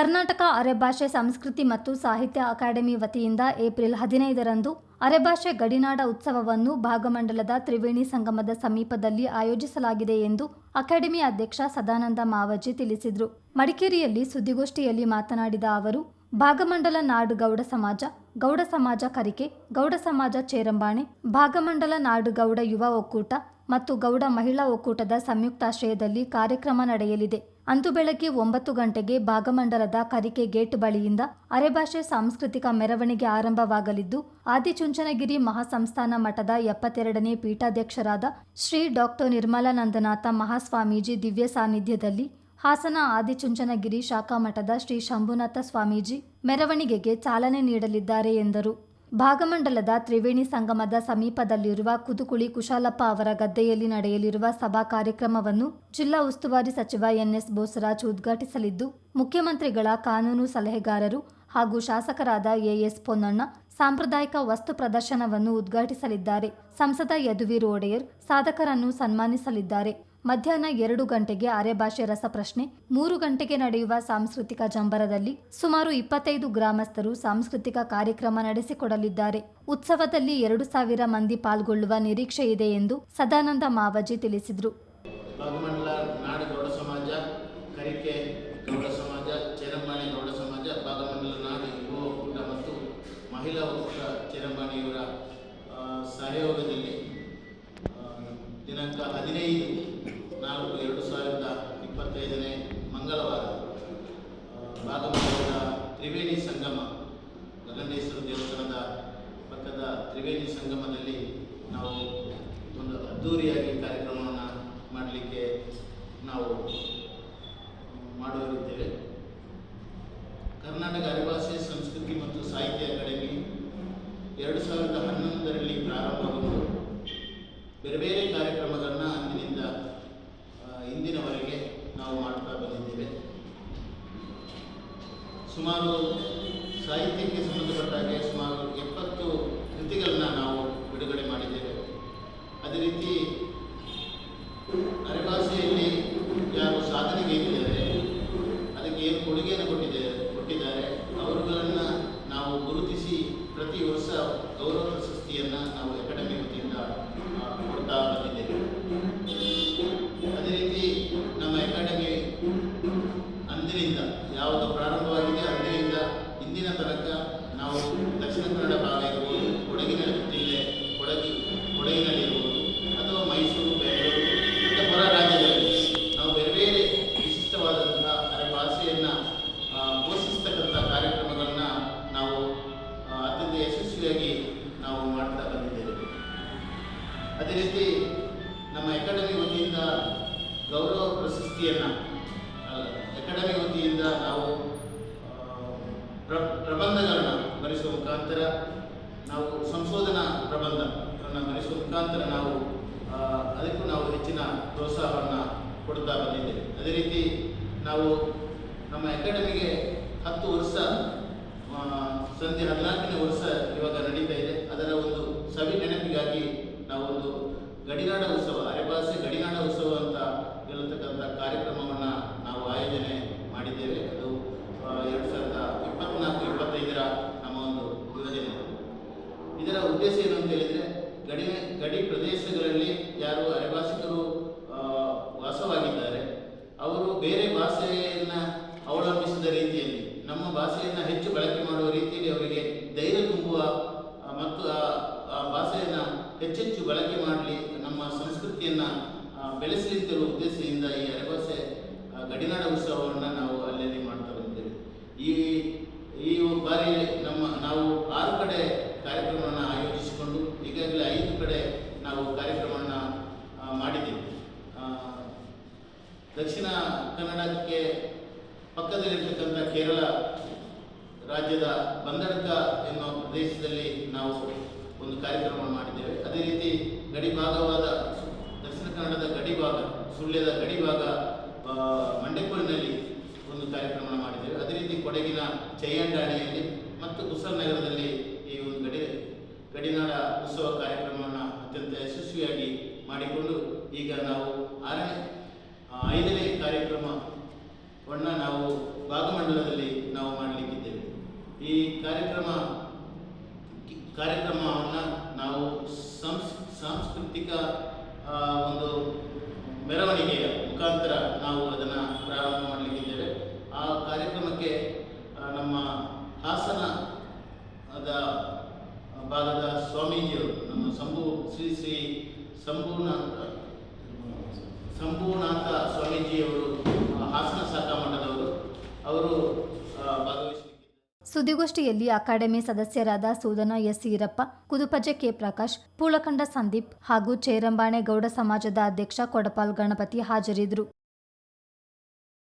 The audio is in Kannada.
ಕರ್ನಾಟಕ ಅರೆಭಾಷೆ ಸಂಸ್ಕೃತಿ ಮತ್ತು ಸಾಹಿತ್ಯ ಅಕಾಡೆಮಿ ವತಿಯಿಂದ ಏಪ್ರಿಲ್ ಹದಿನೈದರಂದು ಅರೆಭಾಷೆ ಗಡಿನಾಡ ಉತ್ಸವವನ್ನು ಭಾಗಮಂಡಲದ ತ್ರಿವೇಣಿ ಸಂಗಮದ ಸಮೀಪದಲ್ಲಿ ಆಯೋಜಿಸಲಾಗಿದೆ ಎಂದು ಅಕಾಡೆಮಿ ಅಧ್ಯಕ್ಷ ಸದಾನಂದ ಮಾವಜಿ ತಿಳಿಸಿದರು. ಮಡಿಕೇರಿಯಲ್ಲಿ ಸುದ್ದಿಗೋಷ್ಠಿಯಲ್ಲಿ ಮಾತನಾಡಿದ ಅವರು, ಭಾಗಮಂಡಲ ನಾಡು ಗೌಡ ಸಮಾಜ ಗೌಡ ಸಮಾಜ ಕರಿಕೆ, ಗೌಡ ಸಮಾಜ ಚೇರಂಬಾಣೆ, ಭಾಗಮಂಡಲ ನಾಡು ಗೌಡ ಯುವ ಒಕ್ಕೂಟ ಮತ್ತು ಗೌಡ ಮಹಿಳಾ ಒಕ್ಕೂಟದ ಸಂಯುಕ್ತಾಶ್ರಯದಲ್ಲಿ ಕಾರ್ಯಕ್ರಮ ನಡೆಯಲಿದೆ. ಅಂದು ಬೆಳಗ್ಗೆ ಒಂಬತ್ತು ಗಂಟೆಗೆ ಭಾಗಮಂಡಲದ ಕರಿಕೆ ಗೇಟ್ ಬಳಿಯಿಂದ ಅರೆಭಾಷೆ ಸಾಂಸ್ಕೃತಿಕ ಮೆರವಣಿಗೆ ಆರಂಭವಾಗಲಿದ್ದು, ಆದಿಚುಂಚನಗಿರಿ ಮಹಾಸಂಸ್ಥಾನ ಮಠದ ಎಪ್ಪತ್ತೆರಡನೇ ಪೀಠಾಧ್ಯಕ್ಷರಾದ ಶ್ರೀ ಡಾಕ್ಟರ್ ನಿರ್ಮಲಾನಂದನಾಥ ಮಹಾಸ್ವಾಮೀಜಿ ದಿವ್ಯ ಸಾನ್ನಿಧ್ಯದಲ್ಲಿ ಹಾಸನ ಆದಿಚುಂಚನಗಿರಿ ಶಾಖಾ ಮಠದ ಶ್ರೀ ಶಂಭುನಾಥ ಸ್ವಾಮೀಜಿ ಮೆರವಣಿಗೆಗೆ ಚಾಲನೆ ನೀಡಲಿದ್ದಾರೆ ಎಂದರು. ಭಾಗಮಂಡಲದ ತ್ರಿವೇಣಿ ಸಂಗಮದ ಸಮೀಪದಲ್ಲಿರುವ ಕುದುಕುಳಿ ಕುಶಾಲಪ್ಪ ಅವರ ಗದ್ದೆಯಲ್ಲಿ ನಡೆಯಲಿರುವ ಸಭಾ ಕಾರ್ಯಕ್ರಮವನ್ನು ಜಿಲ್ಲಾ ಉಸ್ತುವಾರಿ ಸಚಿವ ಎನ್ಎಸ್ ಬೋಸರಾಜ್ ಉದ್ಘಾಟಿಸಲಿದ್ದು, ಮುಖ್ಯಮಂತ್ರಿಗಳ ಕಾನೂನು ಸಲಹೆಗಾರರು ಹಾಗೂ ಶಾಸಕರಾದ ಎಎಸ್ ಪೊನ್ನಣ್ಣ ಸಾಂಪ್ರದಾಯಿಕ ವಸ್ತು ಪ್ರದರ್ಶನವನ್ನು ಉದ್ಘಾಟಿಸಲಿದ್ದಾರೆ. ಸಂಸದ ಯದುವೀರ್ ಒಡೆಯರ್ ಸಾಧಕರನ್ನು ಸನ್ಮಾನಿಸಲಿದ್ದಾರೆ. ಮಧ್ಯಾಹ್ನ ಎರಡು ಗಂಟೆಗೆ ಅರೆಭಾಷೆ ರಸಪ್ರಶ್ನೆ, ಮೂರು ಗಂಟೆಗೆ ನಡೆಯುವ ಸಾಂಸ್ಕೃತಿಕ ಜಂಬರದಲ್ಲಿ ಸುಮಾರು ಇಪ್ಪತ್ತೈದು ಗ್ರಾಮಸ್ಥರು ಸಾಂಸ್ಕೃತಿಕ ಕಾರ್ಯಕ್ರಮ ನಡೆಸಿಕೊಡಲಿದ್ದಾರೆ. ಉತ್ಸವದಲ್ಲಿ ಎರಡು ಸಾವಿರ ಮಂದಿ ಪಾಲ್ಗೊಳ್ಳುವ ನಿರೀಕ್ಷೆ ಇದೆ ಎಂದು ಸದಾನಂದ ಮಾವಜಿ ತಿಳಿಸಿದರು. ಸಹಯೋಗದಲ್ಲಿ ದಿನಾಂಕ ಹದಿನೈದು ನಾಲ್ಕು ಎರಡು ಸಾವಿರದ ಇಪ್ಪತ್ತೈದನೇ ಮಂಗಳವಾರ ಭಾಗಮಂಡಲದ ತ್ರಿವೇಣಿ ಸಂಗಮ ಗಗನೇಶ್ವರ ದೇವಸ್ಥಾನದ ಪಕ್ಕದ ತ್ರಿವೇಣಿ ಸಂಗಮದಲ್ಲಿ ನಾವು ಒಂದು ಅದ್ಧೂರಿಯಾಗಿ ಕಾರ್ಯಕ್ರಮವನ್ನು ಮಾಡಲಿಕ್ಕೆ ನಾವು ಮಾಡುವರಿದ್ದೇವೆ ಕರ್ನಾಟಕ ಅನಿವಾಸಿ ಸಂಸ್ಕೃತಿ ಮತ್ತು ಸಾಹಿತ್ಯ ಅಕಾಡೆಮಿ ಎರಡು ಸಾವಿರದ ಹನ್ನೊಂದರಲ್ಲಿ ಪ್ರಾರಂಭಗೊಂಡು ಬೇರೆ ಬೇರೆ ಕಾರ್ಯಕ್ರಮಗಳನ್ನ ಅಂದಿನಿಂದ ಆ, ಇಂದಿನವರೆಗೆ ನಾವು ಮಾಡ್ತಾ ಬಂದಿದ್ದೇವೆ ಸುಮಾರು ಸಾಹಿತ್ಯಕ್ಕೆ ಸಂಬಂಧಪಟ್ಟ ಹಾಗೆ ಸುಮಾರು ಎಪ್ಪತ್ತು ಕೃತಿಗಳನ್ನ ನಾವು ಬಿಡುಗಡೆ ಮಾಡಿದ್ದೇವೆ. ಅದೇ ರೀತಿ ಪ್ರಶಸ್ತಿಯನ್ನು ಅಕಾಡೆಮಿ ವತಿಯಿಂದ ನಾವು ಪ್ರಬಂಧಗಳನ್ನು ಬರೆಸುವ ಮುಖಾಂತರ ನಾವು ಸಂಶೋಧನಾ ಪ್ರಬಂಧಗಳನ್ನು ಬರೆಸುವ ಮುಖಾಂತರ ನಾವು ಅದಕ್ಕೂ ನಾವು ಹೆಚ್ಚಿನ ಪ್ರೋತ್ಸಾಹವನ್ನು ಕೊಡ್ತಾ ಬಂದಿದ್ದೇವೆ. ಅದೇ ರೀತಿ ನಾವು ನಮ್ಮ ಅಕಾಡೆಮಿಗೆ ಹತ್ತು ವರ್ಷ ಸಂಜೆ ಹದಿನಾಲ್ಕನೇ ವರ್ಷ ಇವಾಗ ನಡೀತಾ ಇದೆ. ಅದರ ಒಂದು ಸವಿ ನೆನಪಿಗಾಗಿ ನಾವೊಂದು ಗಡಿನಾಡ ಉತ್ಸವ ಅರೆಭಾಷೆ ಗಡಿನಾಡ ಉತ್ಸವ ಅಂತ ಹೇಳತಕ್ಕಂಥ ಕಾರ್ಯಕ್ರಮವನ್ನು ನಾವು ಆಯೋಜನೆ ಮಾಡಿದ್ದೇವೆ ಅದು ಆ, ಎರಡು ಸಾವಿರದ ಇಪ್ಪತ್ನಾಲ್ಕು ಇಪ್ಪತ್ತೈದರ ನಮ್ಮ ಒಂದು ಯೋಜನೆ ಇದರ ಉದ್ದೇಶ ಏನು ಅಂತ ಹೇಳಿದರೆ ಗಡಿ ಗಡಿ ಪ್ರದೇಶಗಳಲ್ಲಿ ಯಾರು ಅರೆಭಾಷಿಕರು ಆ, ವಾಸವಾಗಿದ್ದಾರೆ ಅವರು ಬೇರೆ ಭಾಷೆಯನ್ನು ಅವಲಂಬಿಸಿದ ರೀತಿಯಲ್ಲಿ ನಮ್ಮ ಭಾಷೆಯನ್ನು ಹೆಚ್ಚು ಬಳಕೆ ಮಾಡುವ ರೀತಿಯಲ್ಲಿ ಅವರಿಗೆ ಧೈರ್ಯ ತುಂಬುವ ಆ, ಮತ್ತು ಆ ಆ ಭಾಷೆಯನ್ನು ಹೆಚ್ಚೆಚ್ಚು ಬಳಕೆ ಮಾಡಲಿ ನಮ್ಮ ಸಂಸ್ಕೃತಿಯನ್ನು ಬೆಳೆಸಲಿ ಅಂತಿರುವ ಉದ್ದೇಶದಿಂದ ಈ ಅರೆಬಾಸೆ ಗಡಿನಾಡ ಉತ್ಸವವನ್ನು ನಾವು ಅಲ್ಲಲ್ಲಿ ಮಾಡ್ತಾ ಬಂದಿದ್ದೇವೆ. ಈ ಈ ಬಾರಿ ನಮ್ಮ, ನಾವು ಆರು ಕಡೆ ಕಾರ್ಯಕ್ರಮವನ್ನು ಆಯೋಜಿಸಿಕೊಂಡು, ಈಗಾಗಲೇ ಐದು ಕಡೆ ನಾವು ಕಾರ್ಯಕ್ರಮವನ್ನು ಮಾಡಿದ್ದೀವಿ. ದಕ್ಷಿಣ ಕನ್ನಡಕ್ಕೆ ಪಕ್ಕದಲ್ಲಿರ್ತಕ್ಕಂಥ ಕೇರಳ ರಾಜ್ಯದ ಬಂದಡ್ಕ ಎನ್ನುವ ಪ್ರದೇಶದಲ್ಲಿ ನಾವು ಒಂದು ಕಾರ್ಯಕ್ರಮ ಮಾಡಿದ್ದೇವೆ. ಅದೇ ರೀತಿ ಗಡಿ ಭಾಗವಾದ ದಕ್ಷಿಣ ಕನ್ನಡದ ಗಡಿ ಭಾಗ, ಸುಳ್ಯದ ಗಡಿ ಭಾಗ ಒಂದು ಕಾರ್ಯಕ್ರಮ ಮಾಡಿದ್ದೇವೆ. ಅದೇ ರೀತಿ ಕೊಡಗಿನ ಜಯಂಡಾಣಿಯಲ್ಲಿ ಮತ್ತು ಉಸಲ್ ನಗರದಲ್ಲಿ ಈ ಒಂದು ಗಡಿ, ಗಡಿನಾಡ ಉತ್ಸವ ಕಾರ್ಯಕ್ರಮವನ್ನು ಅತ್ಯಂತ ಯಶಸ್ವಿಯಾಗಿ ಮಾಡಿಕೊಂಡು ಈಗ ನಾವು ಆರನೇ ಐದನೇ ಕಾರ್ಯಕ್ರಮವನ್ನು ನಾವು ಭಾಗಮಂಡಲದಲ್ಲಿ ನಾವು ಮಾಡಲಿಕ್ಕಿದ್ದೇವೆ. ಈ ಕಾರ್ಯಕ್ರಮ ಕಾರ್ಯಕ್ರಮ ಸಾಂಸ್ಕೃತಿಕ ಒಂದು ಮೆರವಣಿಗೆಯ ಮುಖಾಂತರ ನಾವು ಅದನ್ನು ಪ್ರಾರಂಭ ಮಾಡಲಿಕ್ಕಿದ್ದೇವೆ. ಆ ಕಾರ್ಯಕ್ರಮಕ್ಕೆ ನಮ್ಮ ಹಾಸನ ಅದ ಭಾಗದ ಸ್ವಾಮೀಜಿಯವರು, ನಮ್ಮ ಸಂಭೂ, ಶ್ರೀ ಶ್ರೀ ಸಂಪೂರ್ಣಾಂತ ಸಂಪೂರ್ಣಾಂತ ಸ್ವಾಮೀಜಿಯವರು ಹಾಸನ ಶಾಖಾ ಮಠದವರು ಅವರು ಸುದ್ದಿಗೋಷ್ಠಿಯಲ್ಲಿ ಅಕಾಡೆಮಿ ಸದಸ್ಯರಾದ ಸೂದನ ಎಸ್ ಈರಪ್ಪ ಕುದುಪಜೆ ಕೆ ಪ್ರಕಾಶ್, ಪೂಳಕಂಡ ಸಂದೀಪ್ ಹಾಗೂ ಚೇರಂಬಾಣೆ ಗೌಡ ಸಮಾಜದ ಅಧ್ಯಕ್ಷ ಕೊಡಪಾಲ್ ಗಣಪತಿ ಹಾಜರಿದ್ದರು.